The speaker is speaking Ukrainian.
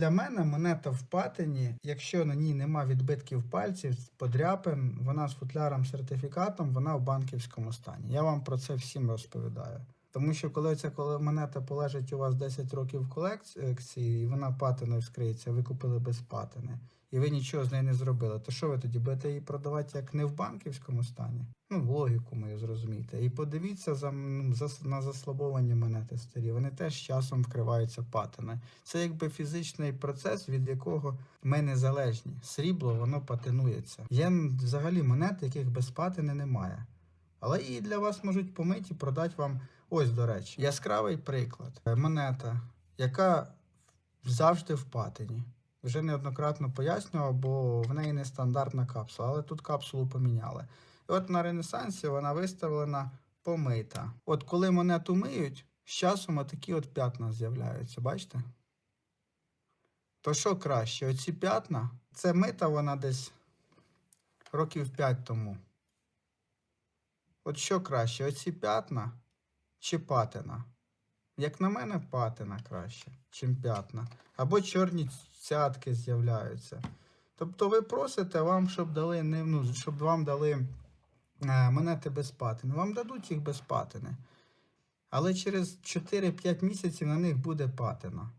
Для мене монета в патині, якщо на ній нема відбитків пальців, подряпин, вона з футляром сертифікатом, вона в банківському стані. Я вам про це всім розповідаю. Тому що коли ця монета полежить у вас 10 років в колекції, і вона патиною вскриється, ви купили без патини, і ви нічого з нею не зробили, то що ви тоді будете її продавати як не в банківському стані? Ну, логіку мою зрозумійте. І подивіться за, ну, за, на заслабовані монети старі. Вони теж часом вкриваються патини. Це якби фізичний процес, від якого ми незалежні. Срібло воно патинується. Є взагалі монет, яких без патини немає. Але і для вас можуть помити і продати вам. Ось, до речі, яскравий приклад. Е, Монета, яка завжди в патині. Вже неоднократно пояснював, бо в неї нестандартна капсула, але тут капсулу поміняли. І от на Ренесансі вона виставлена помита. От коли монету миють, з часом отакі от п'ятна з'являються, бачите? То що краще? Оці п'ятна, це мита вона десь років 5 тому. От що краще, оці п'ятна чи патина? Як на мене, патина краще, чим п'ятна. Або чорні цятки з'являються. Тобто ви просите вам, щоб дали не, ну, щоб вам дали е, монети без патини. Вам дадуть їх без патини. Але через 4-5 місяців на них буде патина.